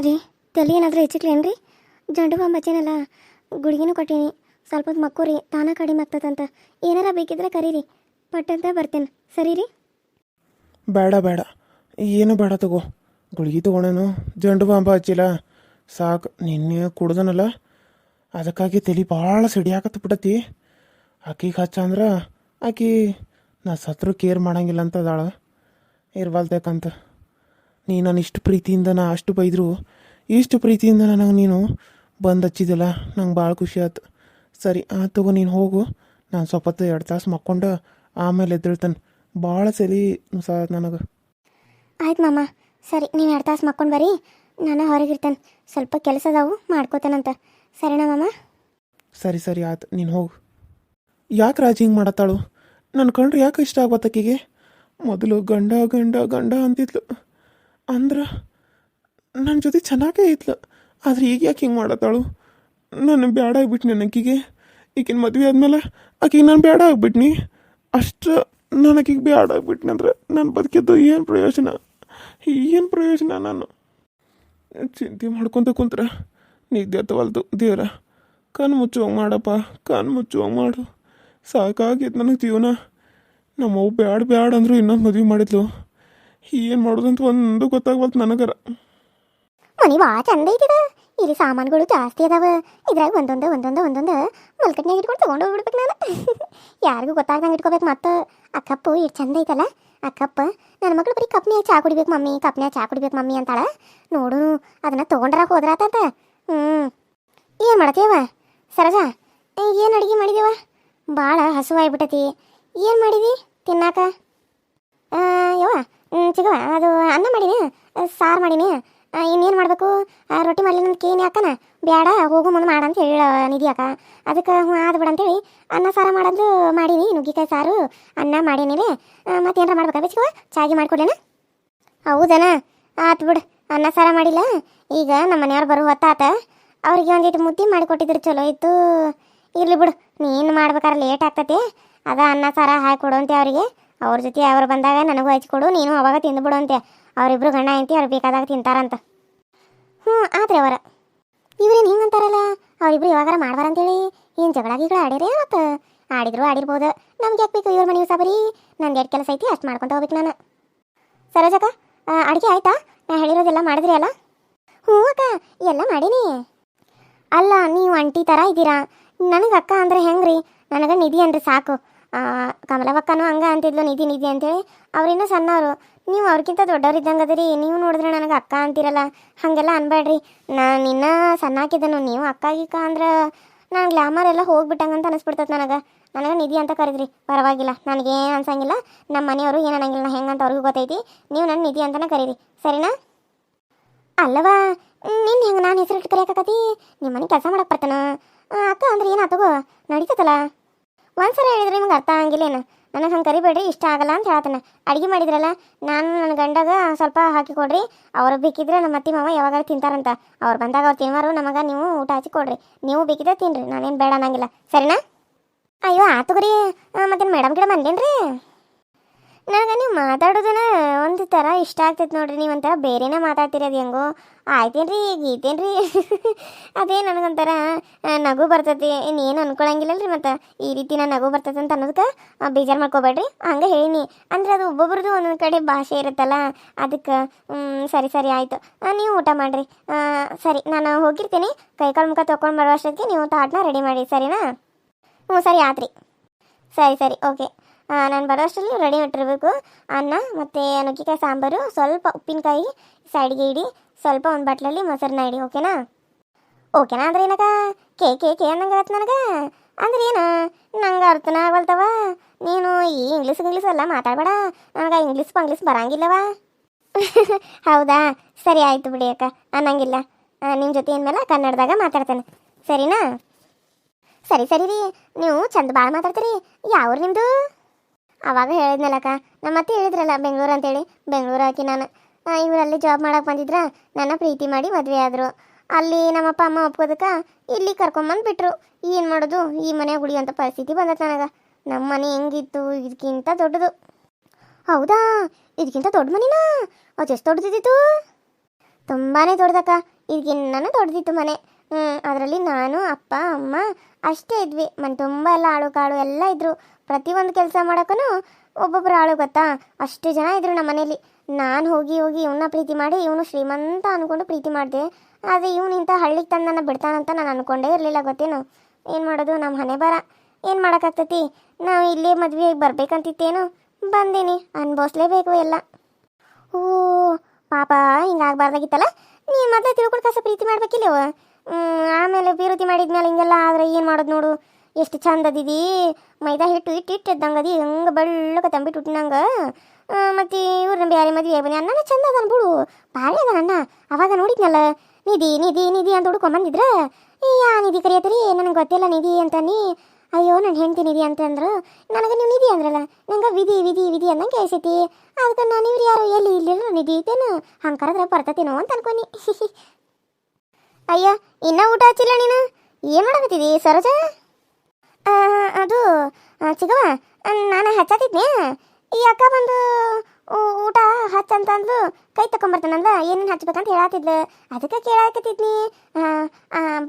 ರೀ ತಲೆ ಏನಾದರೂ ಹೆಚ್ಚಿಕ್ಲೇನ್ರಿ ಜಂಡು ಬಾಂಬ್ ಹಚ್ಚೇನಲ್ಲ ಗುಳಿಗೆನೂ ಕೊಟ್ಟೀನಿ. ಸ್ವಲ್ಪ ಹೊತ್ತು ಮಕ್ಕೋರಿ, ತಾನ ಕಡಿಮೆ ಆಗ್ತದಂತ. ಏನಾರ ಬೇಕಿದ್ರೆ ಕರೀರಿ. ಪಟ್ಟಂತ ಬರ್ತೇನೆ. ಸರಿ ರೀ ಬೇಡ ಬೇಡ. ಏನು ಬೇಡ ತಗೋ. ಗುಳಿಗೆ ತೊಗೊಂಡೇನು ಜಂಡು ಬಾಂಬ ಹಚ್ಚಿಲ್ಲ. ಸಾಕು, ನಿನ್ನೆ ಕುಡ್ದನಲ್ಲ. ಅದಕ್ಕಾಗಿ ತಲೆ ಭಾಳ ಸಿಡಿಯಾಕತ್ತ ಬಿಡತಿ ಆಕಿಗೆ ಹಚ್ಚ ಅಂದ್ರೆ, ಆಕಿ ನಾ ಸತ್ರು ಕೇರ್ ಮಾಡಂಗಿಲ್ಲ ಅಂತ ಅದಾಳ. ಇರ್ಬಲ್ಬೇಕಂತ ನೀ ನಾನು ಇಷ್ಟು ಪ್ರೀತಿಯಿಂದ ನಾ ಅಷ್ಟು ಬೈದರು? ಇಷ್ಟು ಪ್ರೀತಿಯಿಂದ ನನಗೆ ನೀನು ಬಂದು ಹಚ್ಚಿದಿಲ್ಲ ನಂಗೆ ಭಾಳ ಖುಷಿ ಆಯ್ತು ಸರಿ ಆ ತಗೋ ನೀನು ಹೋಗು. ನಾನು ಸ್ವಲ್ಪ ಹೊತ್ತು ಎರಡು ತಾಸು ಮಕ್ಕೊಂಡು ಆಮೇಲೆ ಎದ್ದೇಳ್ತಾನೆ. ಭಾಳ ಸಲಿ ನುಸ ನನಗೆ. ಆಯ್ತು ಮಾಮ. ಸರಿ ನೀನು ಎರಡು ತಾಸು ಮಕ್ಕೊಂಡು ಬರ್ರಿ ನಾನು ಹೊರಗಿರ್ತೇನೆ ಸ್ವಲ್ಪ ಕೆಲಸ ಅದಾವು ಮಾಡ್ಕೋತೇನಂತ ಸರಿನಾ ಮಾಮ? ಸರಿ ಸರಿ ಆಯ್ತು ನೀನು ಹೋಗು. ಯಾಕೆ ರಾಜಿ ಹಿಂಗೆ ಮಾಡತ್ತಾಳು? ನನ್ನ ಕಂಡ್ರೆ ಯಾಕೆ ಇಷ್ಟ ಆಗ್ಬತ್ತಕ್ಕಿಗೆ ಮೊದಲು ಗಂಡ ಗಂಡ ಗಂಡ ಅಂತಿದ್ಲು. ಅಂದ್ರೆ ನನ್ನ ಜೊತೆ ಚೆನ್ನಾಗೇ ಇದ್ಲು. ಆದ್ರೆ ಈಗ ಯಾಕೆ ಹಿಂಗೆ ಮಾಡತ್ತಾಳು? ನಾನು ಬೇಡ ನನ್ನ ನನಗೀಗೆ ಈಗಿನ ಮದುವೆ ಆದಮೇಲೆ ಆಕಿಗೆ ನಾನು ಬೇಡ ಆಗ್ಬಿಟ್ನಿ. ಅಷ್ಟು ನನಗೀಗ ಬೇಡ ಆಗ್ಬಿಟ್ನಿ ಅಂದ್ರೆ ನಾನು ಬದುಕಿದ್ದು ಏನು ಪ್ರಯೋಜನ? ಏನು ಪ್ರಯೋಜನ ನಾನು? ಚಿಂತೆ ಮಾಡ್ಕೊತ ಕುಂತ್ರ. ನಿದ್ದೆ ಹತ್ತವಲ್ದು ದೇವ್ರ. ಕಣ್ಣು ಮುಚ್ಚುವಂಗೆ ಮಾಡಪ್ಪ ಕಣ್ಣು ಮುಚ್ಚುವಂಗೆ ಮಾಡು. ಸಾಕಾಗಿತ್ತು ನನಗೆ ಜೀವನ. ನಮ್ಮವ್ವ ಬ್ಯಾಡ ಬ್ಯಾಡ ಅಂದ್ರು ಇನ್ನೊಂದು ಮದುವೆ ಮಾಡಿದ್ಲು. ಏನು ಮಾಡೋದಂತ ಒಂದು ಗೊತ್ತಾಗ್ವಲ್ತು ನನಗರ. ಮನಿ ಭಾಳ ಚಂದ ಐತಿದ? ಇಲ್ಲಿ ಸಾಮಾನುಗಳು ಜಾಸ್ತಿ ಅದಾವ. ಇದ್ರಾಗ ಒಂದೊಂದ ಒಂದೊಂದ, ಒಂದೊಂದು ಮಲ್ಕಟ್ನ್ಯಾಗ ಇಟ್ಕೊಂಡು ತೊಗೊಂಡು ಹೋಗ್ಬಿಡ್ಬೇಕು ನಾನು. ಯಾರಿಗೂ ಗೊತ್ತಾಗ್ದಂಗೆ ಇಟ್ಕೋಬೇಕು ಮತ್ತೆ. ಆ ಕಪ್ಪು ಎಷ್ಟು ಚಂದ ಐತಲ್ಲ, ಆ ಕಪ್ ನನ್ನ ಮಗಳು ಬರೀ ಕಪ್ನ್ಯಾಗ ಚಾ ಕುಡಿಬೇಕು ಮಮ್ಮಿ, ಕಪ್ನ್ಯಾಗ ಚಾ ಕುಡಿಬೇಕು ಮಮ್ಮಿ ಅಂತಾಳ. ನೋಡು ಅದನ್ನ ತೊಗೊಂಡ್ರ ಹೋದ್ರಾತಂತ. ಹ್ಞೂ ಏನು ಮಾಡ್ತೀವ ಸರಜಾ ಏನು ಅಡುಗೆ ಮಾಡಿದೇವ ಭಾಳ ಹಸುವಾಗ್ಬಿಟ್ಟತಿ ಏನು ಮಾಡಿದಿ ತಿನ್ನಾಕ? ಯವ್ವ ಚಿಗವ ಅದು ಅನ್ನ ಮಾಡೀನಿ. ಸಾರು ಮಾಡೀನಿ. ಇನ್ನೇನು ಮಾಡಬೇಕು? ರೊಟ್ಟಿ ಮಾಡಲಿ ನನ್ನ ಕೇನಿ ಅಕ್ಕನ. ಬ್ಯಾಡ, ಹೋಗು ಮುಂದೆ ಮಾಡ ಅಂತ ಹೇಳ ನಿಧಿ ಅಕ್ಕ. ಅದಕ್ಕೆ ಹ್ಞೂ ಆದ್ ಬಿಡ ಅಂತೇಳಿ ಅನ್ನ ಸಾರ ಮಾಡೋದು ಮಾಡೀನಿ, ನುಗ್ಗಿಕಾಯಿ ಸಾರು. ಅನ್ನ ಮಾಡೀನಿಲೆ ಮತ್ತೆ ಏನಾರ ಮಾಡ್ಬೇಕಾ ಚಿಗುವ ಚಾಗಿ ಮಾಡ್ಕೊಡ್ಲೇನ? ಹೌದನ? ಆತು ಬಿಡು, ಅನ್ನ ಸಾರ ಮಾಡಿಲ್ಲ. ಈಗ ನಮ್ಮ ಮನೆಯವ್ರು ಬರೋ ಹೊತ್ತಾತ. ಅವ್ರಿಗೆ ಒಂದಿಟ್ಟು ಮುದ್ದೆ ಮಾಡಿಕೊಟ್ಟಿದ್ರು ಚಲೋ ಇತ್ತು. ಇರಲಿ ಬಿಡು, ನೀನು ಮಾಡ್ಬೇಕಾದ್ರೆ ಲೇಟ್ ಆಗ್ತತಿ. ಅದ ಅನ್ನ ಸಾರ ಹಾಕಿ ಕೊಡು ಅವರಿಗೆ. ಅವ್ರ ಜೊತೆ ಅವ್ರು ಬಂದಾಗ ನನಗೂ ಹಚ್ಕೊಡು ನೀನು ಅವಾಗ ತಿಂದುಬಿಡು ಅಂತೆ. ಅವರಿಬ್ರು ಗಂಡ ಐತಿ ಅವ್ರು ಬೇಕಾದಾಗ ತಿಂತಾರಂತ. ಹ್ಞೂ ಆದ್ರೆ ಅವರ. ಇವ್ರೇನು ಹಿಂಗಂತಾರಲ್ಲ ಅವರಿಬ್ರು ಯಾವಾಗಾರ ಮಾಡ್ಬಾರ ಅಂತೇಳಿ? ಏನು ಜಗಳ ಗಿಗಳ ಆಡಿರೇ ಮತ್ತು ಆಡಿದ್ರು ಆಡಿರ್ಬೋದು. ನಮ್ಗೆ ಯಾಕೆ ಬೇಕು ಇವ್ರ ಮನೆ ಬರೀ? ನಂದು ಎರಡು ಕೆಲಸ ಐತಿ, ಅಷ್ಟು ಮಾಡ್ಕೊತ ಹೋಗ್ಬೇಕು ನಾನು. ಸರೋಜಕ್ಕ ಅಡುಗೆ ಆಯ್ತಾ? ನಾ ಹೇಳಿರೋದೆಲ್ಲ ಮಾಡಿದ್ರಿ ಅಲ್ಲ? ಹ್ಞೂ ಅಕ್ಕ, ಎಲ್ಲ ಮಾಡೀನಿ. ಅಲ್ಲ, ನೀವು ಅಂಟಿ ಥರ ಇದ್ದೀರಾ? ನನಗೆ ಅಕ್ಕ ಅಂದ್ರೆ ಹೆಂಗ್ರಿ? ನನಗೆ ನಿಧಿ ಅಂದ್ರೆ ಸಾಕು. ಕಮಲವಕ್ಕನೂ ಹಂಗ ಅಂತಿದ್ಲು, ನಿಧಿ ನಿಧಿ ಅಂತೇಳಿ. ಅವ್ರಿನ್ನೂ ಸಣ್ಣವರು. ನೀವು ಅವ್ರಿಗಿಂತ ದೊಡ್ಡವ್ರು ಅದರಿ. ನೀವು ನೋಡಿದ್ರೆ ನನಗೆ ಅಕ್ಕ ಅಂತಿರಲ್ಲ. ಹಾಗೆಲ್ಲ ಅನ್ಬೇಡ್ರಿ ನಾನು ನಿನ್ನ ಸಣ್ಣಾಕಿದ್ದನು. ನೀವು ಅಕ್ಕ, ಗಿಕ್ಕ ಅಂದ್ರೆ ನಾನು ಗ್ಲಾಮರ್ ಎಲ್ಲ ಹೋಗ್ಬಿಟ್ಟಂಗಂತ ಅನಿಸ್ಬಿಡ್ತದೆ ನನಗೆ. ನನಗೆ ನಿಧಿ ಅಂತ ಕರೆದ್ರಿ. ಪರವಾಗಿಲ್ಲ. ನನಗೇನು ಅನ್ಸಂಗಿಲ್ಲ. ನಮ್ಮ ಮನೆಯವರು ಏನು ಅನ್ನಂಗಿಲ್ಲ. ಹೆಂಗಂತ ಅವ್ರಿಗೂ ಗೊತ್ತೈತಿ. ನೀವು ನನ್ನ ನಿಧಿ ಅಂತಾನೆ ಕರೀರಿ. ಸರಿನಾ? ಅಲ್ಲವಾ ನಿನ್ನ ಹೆಂಗೆ ನಾನು ಹೆಸರಿಟ್ಟು ಕರೆಯಕತ್ತಿ ನಿಮ್ಮ ಮನೆ ಕೆಲಸ ಮಾಡಕ್ಕೆ ಬರ್ತಾನ. ಅಕ್ಕ ಅಂದ್ರೆ ಏನಾತಗೋ ನಡೀತದಲ್ಲ ಒಂದ್ಸಲ ಹೇಳಿದ್ರೆ ನಿಮ್ಗೆ ಅರ್ಥ ಆಗಂಗಿಲ್ಲೇನು? ನನಗೆ ಹಂಗೆ ಕರಿಬೇಡ್ರಿ, ಇಷ್ಟ ಆಗಲ್ಲ ಅಂತ ಹೇಳ್ತಾನೆ. ಅಡುಗೆ ಮಾಡಿದ್ರಲ್ಲ, ನಾನು ನನ್ನ ಗಂಡಗ ಸ್ವಲ್ಪ ಹಾಕಿ ಕೊಡ್ರಿ. ಅವ್ರು ಬೇಕಿದ್ರೆ ನಮ್ಮ ಅತ್ತಿ ಮಾವ ಯಾವಾಗಾರು ತಿಂತಾರಂತ. ಅವ್ರು ಬಂದಾಗ ಅವ್ರು ತಿನ್ನವರು ನಮಗೆ ನೀವು ಊಟ ಹಚ್ಚಿ ಕೊಡ್ರಿ. ನೀವು ಬೇಕಿದ್ರೆ ತಿನ್ರಿ, ನಾನೇನು ಬೇಡ ಅನ್ನಂಗಿಲ್ಲ. ಸರಿನಾ? ಅಯ್ಯೋ ಆತುಗ್ರಿ ಮತ್ತೆ ಮೇಡಮ್ ಗಿಡ ಬಂದೇನ್ರಿ ನನಗೆ ನೀವು ಮಾತಾಡೋದನ್ನ ಒಂದು ಥರ ಇಷ್ಟ ಆಗ್ತೈತೆ ನೋಡ್ರಿ. ನೀವು ಒಂಥರ ಬೇರೆನೇ ಮಾತಾಡ್ತೀರಿ ಅದು ಹೆಂಗೋ? ಆಯ್ತೇನ್ರಿ ಗೀತೇನ್ರಿ ಅದೇ ನನಗೊಂಥರ ನಗು ಬರ್ತೈತಿ. ಇನ್ನೇನು ಅನ್ಕೊಳಂಗಿಲ್ಲಲ್ರಿ ಮತ್ತು? ಈ ರೀತಿ ನಾನು ನಗು ಬರ್ತೈತೆ ಅಂತ ಅನ್ನೋದಕ್ಕೆ ಬೇಜಾರು ಮಾಡ್ಕೋಬೇಡ್ರಿ. ಹಂಗೆ ಹೇಳೀನಿ. ಅಂದ್ರೆ ಅದು ಒಬ್ಬೊಬ್ರದ್ದು ಒಂದೊಂದು ಕಡೆ ಭಾಷೆ ಇರುತ್ತಲ್ಲ, ಅದಕ್ಕೆ ಸರಿ ಸರಿ, ಆಯಿತು. ನೀವು ಊಟ ಮಾಡಿರಿ. ಸರಿ, ನಾನು ಹೋಗಿರ್ತೀನಿ. ಕೈಕಾಲು ಮುಖ ತೊಗೊಂಡು ಬರೋ ಅಷ್ಟೊತ್ತಿಗೆ ನೀವು ತಾಟ್ನ ರೆಡಿ ಮಾಡಿ, ಸರಿನಾ? ಹ್ಞೂ ಸರಿ, ಆತ್ರಿ. ಸರಿ ಸರಿ ಓಕೆ ನಾನು ಬರೋಷ್ಟರಲ್ಲಿ ರೆಡಿ ಮಾಡಿರಬೇಕು. ಅನ್ನ ಮತ್ತು ನುಗ್ಗಿಕಾಯಿ ಸಾಂಬಾರು, ಸ್ವಲ್ಪ ಉಪ್ಪಿನಕಾಯಿ ಸೈಡ್ಗೆ ಇಡಿ, ಸ್ವಲ್ಪ ಒಂದು ಬಟ್ಲಲ್ಲಿ ಮೊಸರನ್ನ ಇಡಿ ಓಕೆನಾ ಓಕೆನಾ ಅಂದ್ರೆ ಏನಕ್ಕ? ಕೆ ಕೆ ಕೆ ಅನ್ನಂಗೆ ಆಯ್ತು ನನಗೆ? ಅಂದ್ರೆ ಏನು? ನಂಗೆ ಅರ್ಥನ ಆಗಲ್ತವ ನೀನು ಈ ಇಂಗ್ಲೀಷ್ ಇಂಗ್ಲೀಷ್ ಎಲ್ಲ ಮಾತಾಡಬೇಡ. ನನಗೆ ಇಂಗ್ಲೀಷ್ ಪಂಗ್ಲೀಷ್ ಬರಂಗಿಲ್ಲವ. ಹೌದಾ? ಸರಿ ಆಯಿತು ಬಿಡಿ ಅಕ್ಕ. ಅನ್ನಂಗಿಲ್ಲ. ನಿಮ್ಮ ಜೊತೆ ಏನ್ಮೇಲೆ ಕನ್ನಡದಾಗ ಮಾತಾಡ್ತೇನೆ. ಸರಿನಾ? ಸರಿ ಸರಿ ರೀ. ನೀವು ಚಂದ ಭಾಳ ಮಾತಾಡ್ತೀರಿ. ಯಾವ ನಿಮ್ಮದು ಅವಾಗ ಹೇಳಿದ್ನಲ್ಲಕ್ಕ. ನಮ್ಮ ಅತ್ತೆ ಹೇಳಿದ್ರಲ್ಲ, ಬೆಂಗಳೂರು ಅಂತೇಳಿ. ಬೆಂಗಳೂರು ಹಾಕಿ ನಾನು ಇವರಲ್ಲಿ ಜಾಬ್ ಮಾಡಕ್ಕೆ ಬಂದಿದ್ರ, ನನ್ನ ಪ್ರೀತಿ ಮಾಡಿ ಮದುವೆ ಆದರು. ಅಲ್ಲಿ ನಮ್ಮಪ್ಪ, ಅಮ್ಮ ಒಪ್ಕೋದಕ್ಕೆ ಇಲ್ಲಿ ಕರ್ಕೊಂಬಂದು ಬಿಟ್ರು. ಏನು ಮಾಡೋದು? ಈ ಮನೆ ಉಳಿಯೋಂಥ ಪರಿಸ್ಥಿತಿ ಬಂದತ್ತೆ ನನಗೆ. ನಮ್ಮ ಮನೆ ಹೆಂಗಿತ್ತು? ಇದಕ್ಕಿಂತ ದೊಡ್ಡದು. ಹೌದಾ? ಇದಕ್ಕಿಂತ ದೊಡ್ಡ ಮನೆನಾ? ಅದು ಎಷ್ಟು ದೊಡ್ಡದಿದ್ದಿತ್ತು. ತುಂಬಾ ದೊಡ್ಡದಕ್ಕ. ಇದಕ್ಕಿನ್ನೂ ದೊಡ್ಡದಿತ್ತು ಮನೆ. ಹ್ಞೂ ಅದರಲ್ಲಿ ನಾನು, ಅಪ್ಪ, ಅಮ್ಮ ಅಷ್ಟೇ ಇದ್ವಿ. ಮನೆ ತುಂಬ ಎಲ್ಲ ಆಳು ಕಾಳು ಎಲ್ಲ ಇದ್ರು. ಪ್ರತಿಯೊಂದು ಕೆಲಸ ಮಾಡೋಕ್ಕೂ ಒಬ್ಬೊಬ್ಬರು ಆಳು ಗೊತ್ತಾ? ಅಷ್ಟು ಜನ ಇದ್ರು ನಮ್ಮ ಮನೇಲಿ. ನಾನು ಹೋಗಿ ಹೋಗಿ ಇವನ್ನ ಪ್ರೀತಿ ಮಾಡಿ ಇವನು ಶ್ರೀಮಂತ ಅಂದ್ಕೊಂಡು ಪ್ರೀತಿ ಮಾಡಿದೆ. ಆದರೆ ಇವನು ಇಂಥ ಹಳ್ಳಿಗೆ ತಂದು ನನ್ನ ಬಿಡ್ತಾನಂತ ನಾನು ಅಂದ್ಕೊಂಡೇ ಇರಲಿಲ್ಲ ಗೊತ್ತೇನು? ಏನು ಮಾಡೋದು? ನಮ್ಮ ಹಣೆ ಬರ ಏನು ಮಾಡೋಕ್ಕಾಗ್ತೈತಿ? ನಾವು ಇಲ್ಲೇ ಮದುವೆಗೆ ಬರ್ಬೇಕಂತಿತ್ತೇನು? ಬಂದೀನಿ. ಅನ್ಭವಿಸ್ಲೇಬೇಕು ಎಲ್ಲ. ಓ ಪಾಪ ಹಿಂಗಾಗಬಾರ್ದಾಗಿತ್ತಲ್ಲ ನೀ ಮೊದಲೇ ತಿಳ್ಕೊಂಡು ಕಸ ಪ್ರೀತಿ ಮಾಡ್ಬೇಕಿಲ್ಲವ ಆಮೇಲೆ ಅಭಿವೃದ್ಧಿ ಮಾಡಿದ್ಮೇಲೆ ಹಿಂಗೆಲ್ಲ ಆದ್ರೆ ಏನು ಮಾಡೋದು ನೋಡು? ಎಷ್ಟು ಚಂದ ಅದಿದಿ ಮೈದಾ ಹಿಟ್ಟು ಇಟ್ಟು ಇಟ್ಟು ಇದ್ದಂಗೆ ಅದಿ ಹಂಗೆ ಬೆಳ್ಳಕ ತಂಬಿಟ್ಟು ಹುಟ್ಟಿನಂಗೆ ಮತ್ತು ಇವ್ರನ್ನ ಬೇರೆ ಮದುವೆ ಬನ್ನಿ ಅಣ್ಣನ ಚಂದ ಅದಾನ ಬಿಡು. ಭಾಳ ಅದ ಅಣ್ಣ, ಅವಾಗ ನೋಡಿದ್ನಲ್ಲ. ನಿಧಿ ನಿಧಿ ನಿಧಿ ಅಂತ ಹುಡ್ಕೊಂಬಂದಿದ್ರ ಯಾ ನಿಧಿ ಕರಿಯತ್ರಿ ನನಗೆ ಗೊತ್ತಿಲ್ಲ ನಿಧಿ ಅಂತ ನೀ ಅಯ್ಯೋ ನನ್ನ ಹೇಳ್ತೀನಿ ನಿಧಿ ಅಂತಂದ್ರು ನನಗೆ ನೀವು ನಿಧಿ ಅಂದ್ರಲ್ಲ. ನಂಗೆ ವಿಧಿ ವಿಧಿ ವಿಧಿ ಅಂದಂಗೆ ಕೇಳಿಸೈತಿ. ಅದಕ್ಕೆ ನಾನು ಇವ್ರು ಯಾರು, ಎಲ್ಲಿ ಇಲ್ಲಿಲ್ಲ ನಿಧಿ ಐತೇನು ಹಂಗೆ ಕರೆದ್ರೆ ಬರ್ತತೇನೋ ಅಂತ ಅನ್ಕೊನಿ ಅಯ್ಯ, ಇನ್ನೂ ಊಟ ಹಚ್ಚಿಲ್ಲ ನೀನು? ಏನು ಮಾಡಕತ್ತಿದಿ, ಸರೋಜ? ಅದು ಚಿಗವ ನಾನು ಹಚ್ಚತ್ತಿದ್ನಿ ಈ ಅಕ್ಕ ಬಂದು ಊಟ ಹಚ್ಚಂತಂದು ಕೈ ತಕೊಂಬರ್ತಾನಂದ ಏನೇನು ಹಚ್ಬೇಕಂತ ಹೇಳತ್ತಿದ್ಲು ಅದಕ್ಕೆ ಕೇಳಾಕತ್ತಿದ್ನಿ.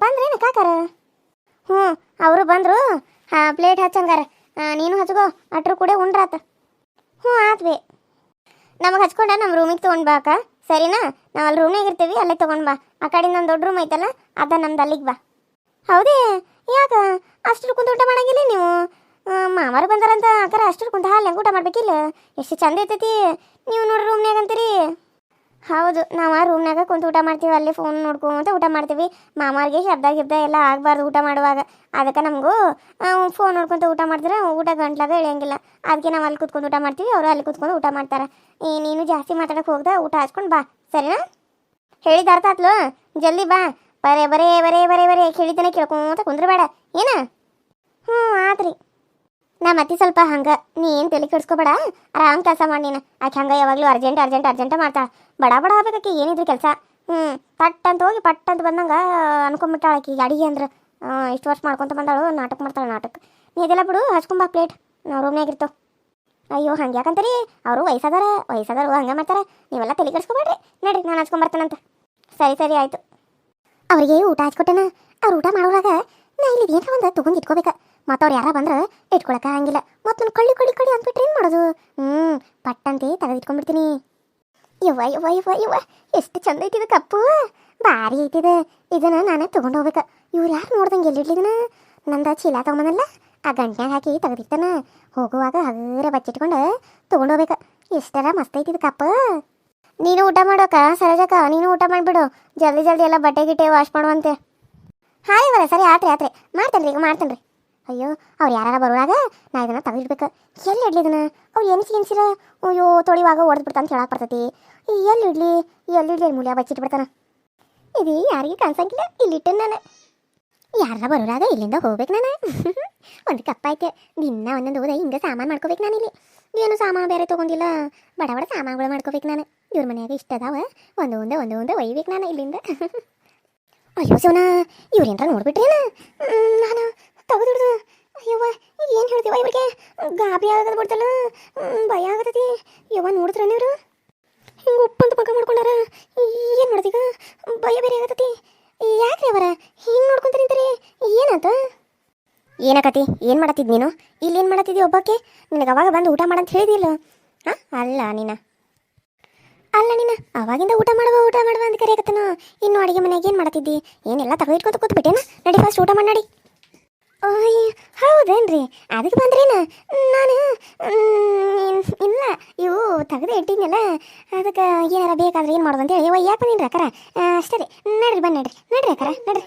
ಬಂದ್ರೇನು ಕಾಕರ ಹ್ಞೂ, ಅವರು ಬಂದರು. ಹಾಂ ಪ್ಲೇಟ್ ಹಚ್ಚಂಗಾರ ನೀನು ಹಚ್ಕೋ, ಅಟ್ರು ಕೂಡ ಉಂಡ್ರಾತ. ಹ್ಞೂ, ಆತ್ವಿ. ನಮಗೆ ಹಚ್ಕೊಂಡ ನಮ್ಮ ರೂಮಿಗೆ ತೊಗೊಂಡು ಬಾ ಅಕ್ಕ. ಸರಿನಾ? ನಾವು ಅಲ್ಲಿ ರೂಮ್ನಾಗ ಇರ್ತೀವಿ, ಅಲ್ಲೇ ತೊಗೊಂಡು ಬಾ. ಆ ಕಡೆ ನಮ್ಮ ದೊಡ್ಡ ರೂಮ್ ಐತಲ್ಲ, ಅದ ನಮ್ದು ಅಲ್ಲಿಗೆ ಬಾ. ಹೌದೇ? ಯಾಕ? ಅಷ್ಟು ಕುಂತ ಊಟ ಮಾಡಂಗಿಲ್ಲ ನೀವು? ಮಾಮಾರು ಬಂದಾರಂತ ಅಕ್ಕರ ಅಷ್ಟು ಕುಂತ ಹಾಲು ಊಟ ಮಾಡ್ಬೇಕಿಲ್ಲ? ಎಷ್ಟು ಚಂದ ಇರ್ತೈತಿ. ನೀವು ನೋಡ್ರಿ ರೂಮ್ನಾಗ ಅಂತೀರಿ. ಹೌದು, ನಾವು ಆ ರೂಮ್ನಾಗ ಕುಂತು ಊಟ ಮಾಡ್ತೀವಿ, ಅಲ್ಲಿ ಫೋನ್ ನೋಡ್ಕೊಂತ ಊಟ ಮಾಡ್ತೀವಿ. ಮಾಮಾರಿಗೆ ಶಬ್ದ ಗಿಬ್ದ ಎಲ್ಲ ಆಗಬಾರ್ದು ಊಟ ಮಾಡುವಾಗ. ಅದಕ್ಕೆ ನಮಗೂ ಫೋನ್ ನೋಡ್ಕೊಂತ ಊಟ ಮಾಡಿದ್ರೆ ಊಟ ಗಂಟ್ಲಾಗ ಇಳಿಯಂಗಿಲ್ಲ ಅದಕ್ಕೆ ನಾವು ಅಲ್ಲಿ ಕುತ್ಕೊಂಡು ಊಟ ಮಾಡ್ತೀವಿ, ಅವರು ಅಲ್ಲಿ ಕುತ್ಕೊಂಡು ಊಟ ಮಾಡ್ತಾರೆ. ಈ ನೀನು ಜಾಸ್ತಿ ಮಾತಾಡೋಕೆ ಹೋಗ್ದ, ಊಟ ಹಚ್ಕೊಂಡು ಬಾ. ಸರಿನಾ? ಹೇಳಿದ ಅರ್ಥ ಆತ್ಲು? ಜಲ್ದಿ ಬಾ. ಬರೇ ಬರೇ ಬರೇ ಬರೇ ಬರೇ ಕೇಳಿದ್ದನೆ ಕೇಳ್ಕೊಂತ ಕುಂದ್ರಬೇಡ. ಏನ? ಹ್ಞೂ, ಆತ್ರಿ. ನಾ ಮತ್ತೆ ಸ್ವಲ್ಪ ಹಂಗೆ, ನೀ ಏನು ತಲೆ ಕೆಡ್ಸ್ಕೊಬೇಡ? ಆರಾಮ್ ಕೆಲಸ ಮಾಡಿ ನೀನು. ಆಕೆ ಹಂಗೆ ಯಾವಾಗಲೂ ಅರ್ಜೆಂಟ್ ಅರ್ಜೆಂಟ್ ಅರ್ಜೆಂಟ್ ಮಾಡ್ತಾ ಬಡ ಬಡ ಆಗ್ಬೇಕಿ ಏನಿದ್ರು ಕೆಲಸ. ಹ್ಞೂ ಪಟ್ ಅಂತ ಹೋಗಿ ಪಟ್ ಅಂತ ಬಂದಂಗೆ ಅನ್ಕೊಂಬಿಟ್ಟಾಳ ಆಕಿ. ಅಡಿಗೆ ಅಂದ್ರೆ ಇಷ್ಟು ವರ್ಷ ಮಾಡ್ಕೊತ ಬಂದಾಳು, ನಾಟಕ ಮಾಡ್ತಾಳೆ ನಾಟಕ. ನೀ ಇದೆಲ್ಲ ಬಿಡು ಹಚ್ಕೊಂಬಾ ಪ್ಲೇಟ್ ನಾವು ರೂಮ್ನಾಗ ಇರ್ತೇವೆ. ಅಯ್ಯೋ, ಹಂಗೆ ಯಾಕಂತೀರಿ? ಅವರು ವಯಸ್ಸಾದಾರ ವಯಸ್ಸಾದಾರು ಹಂಗೆ ಮಾಡ್ತಾರೆ. ನೀವೆಲ್ಲ ತಲೆ ಕೆಡ್ಸ್ಕೊಬೇಡ್ರಿ. ನಡ್ರಿ, ನಾನು ಹಚ್ಕೊಂಬರ್ತಾನಂತ ಸರಿ ಸರಿ, ಆಯಿತು. ಅವ್ರಿಗೆ ಊಟ ಹಚ್ಕೊಟ್ಟೆನ. ಅವ್ರು ಊಟ ಮಾಡೋರಾಗ ನಾ ಇಲ್ಲಿ ಏನಾರ ಒಂದು ತೊಗೊಂಡು ಇಟ್ಕೋಬೇಕು. ಮತ್ತು ಅವ್ರು ಯಾರ ಬಂದ್ರೆ ಇಟ್ಕೊಳಕ ಹಂಗಿಲ್ಲ ಮತ್ತು ನಾನು ಕಳ್ಳಿ ಕಳ್ಳಿ ಕಳ್ಳಿ ಅಂದ್ಬಿಟ್ರೆ ಏನು ಮಾಡೋದು. ಹ್ಞೂ ಪಟ್ಟಂತೆ ತೆಗೆದಿಟ್ಕೊಂಡ್ಬಿಡ್ತೀನಿ. ಯವ್ವ ಯವ್ವ ಯವ್ವ ಯವ್ವ, ಎಷ್ಟು ಚಂದ ಐತಿದ ಕಪ್ಪು. ಭಾರಿ ಐತಿದ ಇದನ್ನ ನಾನೇ ತೊಗೊಂಡು ಹೋಗ್ಬೇಕು. ಇವ್ರು ಯಾರು ನೋಡ್ದಂಗೆ ಎಲ್ಲಿಡ್ಲಿದನ ನಂದ ಚೀಲ ತೊಗೊಂಬನಲ್ಲ ಆ ಗಂಟ್ಯಾಗ ಹಾಕಿ ತೆಗೆದಿರ್ತಾನ ಹೋಗುವಾಗ ಹಗರ ಬಚ್ಚಿಟ್ಕೊಂಡು ತೊಗೊಂಡು ಹೋಗ್ಬೇಕು. ಎಷ್ಟರ ಮಸ್ತ್ ಐತಿದ ಕಪ್ಪು. ನೀನು ಊಟ ಮಾಡೋಕ? ಸರೋಜಕ್ಕ, ನೀನು ಊಟ ಮಾಡಿಬಿಡು. ಜಲ್ದಿ ಜಲ್ದಿ ಎಲ್ಲ ಬಟ್ಟೆ ಗಿಟ್ಟೆ ವಾಶ್ ಮಾಡುವಂತೆ. ಹಾಯ್ ಇವರ, ಸರಿ, ಆತ್ರಿ ಆತ್ರಿ. ಮಾಡ್ತೇನೆ ರೀ ಈಗ ಮಾಡ್ತೇನೆ ರೀ. ಅಯ್ಯೋ, ಅವ್ರು ಯಾರು ಬರುವಾಗ ನಾ ಇದನ್ನ ತೆಗೆದಿಡ್ಬೇಕು. ಎಲ್ಲಿ ಇಡ್ಲಿ ಇದನ್ನ? ಅವ್ರು ಎನ್ಸಿ ಎನ್ಸಿರ ಅಯ್ಯೋ ತೊಳಿವಾಗ ಹೊಡೆದು ಬಿಡ್ತಾನೆ ಅಂತ ಹೇಳಕ್ಕೆ ಬರ್ತೈತಿ. ಎಲ್ಲಿ ಇಡ್ಲಿ? ಎಲ್ಲಿ ಇಡ್ಲಿ? ಮೂಲ್ಯ ಬಚ್ಚಿಟ್ಬಿಡ್ತಾನ ಇದು ಯಾರಿಗೆ ಇಲ್ಲಿ ಇಲ್ಲಿಟ್ಟು ನಾನು. ಯಾರ ಬರೋರಾಗ ಇಲ್ಲಿಂದ ಹೋಗ್ಬೇಕು ನಾನು. ಒಂದು ಕಪ್ಪ ಐತೆ ದಿನ ಒಂದೊಂದು ಹೋದ ಹಿಂಗೆ ಸಾಮಾನು ಮಾಡ್ಕೋಬೇಕು ನಾನು ಇಲ್ಲಿ ಏನು ಸಾಮಾನು ಬೇರೆ ತೊಗೊಂಡಿಲ್ಲ. ಬಡ ಬಡ ಸಾಮಾನುಗಳು ಮಾಡ್ಕೋಬೇಕು ನಾನು. ಇವ್ರ ಮನ್ಯಾಗ ಇಷ್ಟ ಅದಾವ. ಒಂದು ಒಂದೇ ಒಂದು ಒಂದೇ ಒಯ್ಬೇಕು ನಾನು ಇಲ್ಲಿಂದ. ಅಯ್ಯೋ ಸೋನಾ, ಇವ್ರೇನ್ರ ನೋಡ್ಬಿಟ್ರೇನ? ನಾನು ತಗದುಡ್ದು. ಅಯ್ಯವ್ವ ಏನು ಹೇಳ್ತೀವ ಇವ್ರಿಗೆ? ಗಾಬಿ ಆಗದ ಬಿಡ್ತಲ್ಲ. ಭಯ ಆಗತೈತಿ. ಯವ್ವ ನೋಡಿದ್ರ ಇವರು? ಹಿಂಗೆ ಉಪ್ಪಂತ ಪಕ್ಕ ಮಾಡ್ಕೊಂಡಾರ. ಏನು ಮಾಡ್ತೀಗ ಭಯ ಬೇರೆ ಆಗತೈತಿ. ಯಾಕ್ರಿ ಅವರ? ಹಿಂಗೆ ನೋಡ್ಕೊಂತ ಏನಂತ? ಏನಕತಿ? ಏನು ಮಾಡತ್ತಿದ್ ನೀನು? ಇಲ್ಲಿ ಏನು ಮಾಡತ್ತಿದ್ದಿ ಒಬ್ಬಕ್ಕೆ ನಿನಗೆ ಅವಾಗ ಬಂದು ಊಟ ಮಾಡಂತ ಹೇಳಿದಿಲ್ಲ ಹಾಂ? ಅಲ್ಲ ನೀನ. ಅಲ್ಲ ನೀನು, ಅವಾಗಿಂದ ಊಟ ಮಾಡುವ ಊಟ ಮಾಡುವ ಅಂತ ಕರೆಯಕತ್ತನ. ಇನ್ನು ಅಡುಗೆ ಮನೆಗೆ ಏನು ಮಾಡ್ತಿದ್ದಿ ಏನೆಲ್ಲ ತೆಗೆದಿಟ್ಕೊತ ಕೂತ್ಬಿಟ್ಟೇನ? ನಡಿ ಫಸ್ಟ್ ಊಟ ಮಾಡಿ ಓಯ್, ಹೌದೇನ್ರಿ? ಅದಕ್ಕೆ ಬಂದ್ರೇನ? ನಾನು ಇಲ್ಲ, ಇವು ತೆಗೆದು ಇಟ್ಟಿದ್ನಲ್ಲ, ಅದಕ್ಕೆ ಏನಾರ ಬೇಕಾದ್ರೆ ಏನು ಮಾಡೋದು ಹೇಳಿ ಯಾಕೆ ಬಂದಿನ್ರಿ ಅಕ್ಕರ ಅಷ್ಟೇ ರೀ ನಡ್ರಿ ಬನ್ನಿ, ನಡ್ರಿ ನಡ್ರಿ ಅಕ್ಕರ ನಡ್ರಿ.